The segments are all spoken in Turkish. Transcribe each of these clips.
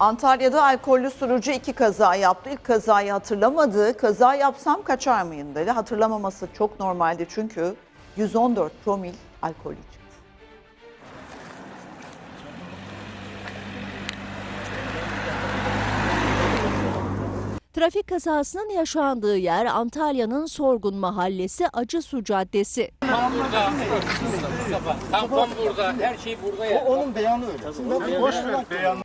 Antalya'da alkollü sürücü iki kaza yaptı. İlk kazayı hatırlamadı. Kaza yapsam kaçar mıyım dedi. Hatırlamaması çok normaldi çünkü 114 promil alkollü çıktı. Trafik kazasının yaşandığı yer Antalya'nın Sorgun Mahallesi Acısu Caddesi. Tam burada. Mustafa. Tam, tam burada. Her şey burada ya. Onun beyanı öyle. Boş ver.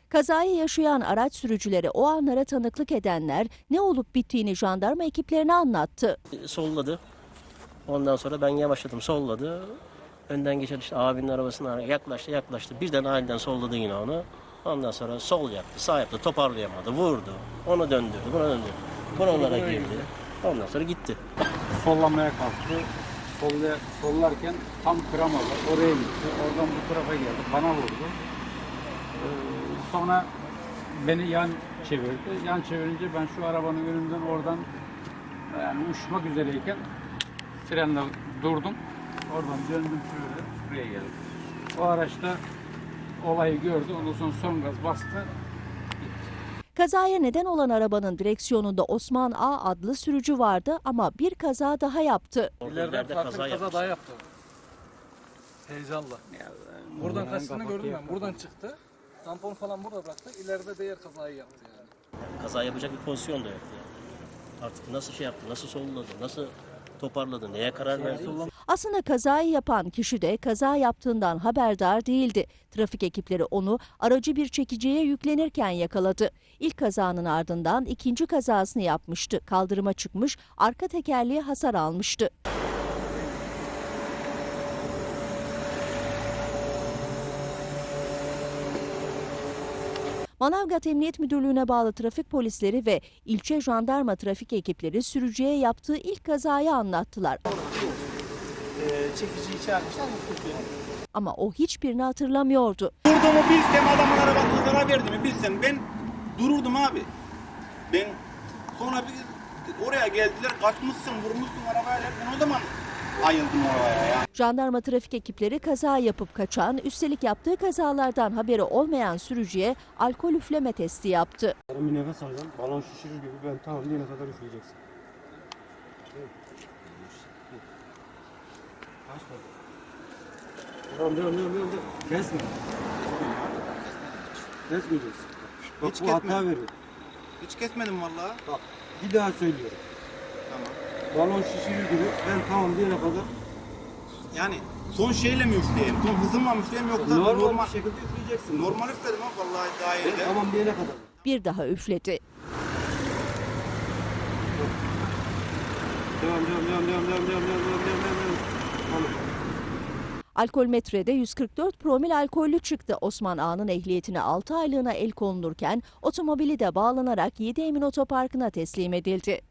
Kazayı yaşayan araç sürücüleri o anlara tanıklık edenler ne olup bittiğini jandarma ekiplerine anlattı. solladı. Ondan sonra ben yavaşladım solladı. Önden geçen işte abinin arabasına yaklaştı yaklaştı. Birden aniden solladı yine onu. Ondan sonra sol yaptı, sağ yaptı, toparlayamadı, vurdu. Onu döndürdü, buna döndürdü. Buralara girdi. Ondan sonra gitti. Sollamaya kalktı. Solla, sollarken tam kıramadı. Oraya gitti. Oradan bu tarafa geldi. Bana vurdu. Ee, sonra beni yan çevirdi. Yan çevirince ben şu arabanın önünden oradan yani uçmak üzereyken frenle durdum. Oradan döndüm şöyle buraya geldim. O araçta olayı gördü. Ondan sonra son gaz bastı. Kazaya neden olan arabanın direksiyonunda Osman A adlı sürücü vardı ama bir kaza daha yaptı. İleride kaza yapmış. daha yaptı. Heyecanla. Buradan kaçtığını gördüm ben. Buradan çıktı. Tampon falan burada bıraktı. İleride diğer kazayı yaptı yani. Kaza yapacak bir pozisyon da yoktu yani. Artık nasıl şey yaptı, nasıl solladı, nasıl toparladı, neye karar verdi? Aslında kazayı yapan kişi de kaza yaptığından haberdar değildi. Trafik ekipleri onu aracı bir çekiciye yüklenirken yakaladı. İlk kazanın ardından ikinci kazasını yapmıştı. Kaldırıma çıkmış, arka tekerleğe hasar almıştı. Manavgat Emniyet Müdürlüğü'ne bağlı trafik polisleri ve ilçe jandarma trafik ekipleri sürücüye yaptığı ilk kazayı anlattılar. çekiciyi çağırmışlar. Ama o hiçbirini hatırlamıyordu. Durduğumu bilsem adamın arabasına zarar verdi mi bilsem ben dururdum abi. Ben sonra bir oraya geldiler kaçmışsın vurmuşsun arabayla ben o zaman ayıldım oraya ya. Jandarma trafik ekipleri kaza yapıp kaçan, üstelik yaptığı kazalardan haberi olmayan sürücüye alkol üfleme testi yaptı. Bir nefes alacaksın. Balon şişirir gibi ben tamam diyene kadar üfleyeceksin. Kaç kadar? Devam devam devam devam. Kesme. Kesmeyeceksin. Bak Hiç bu hata verir. Hiç kesmedim vallahi. Bak bir daha söylüyorum. Balon şişirir gibi ben tamam diyene kadar Yani son şeyle mi üfleyeyim? Son hızımla mı üfleyeyim yoksa normal, normal bir şekilde üfleyeceksin. normal üfledim ha vallahi Ben dairede. tamam diyene kadar. Bir daha üfledi. Devam devam devam devam devam devam devam devam devam devam. Tamam. Alkol metrede 144 promil alkollü çıktı. Osman Ağa'nın ehliyetine 6 aylığına el konulurken otomobili de bağlanarak 7 Emin Otoparkı'na teslim edildi.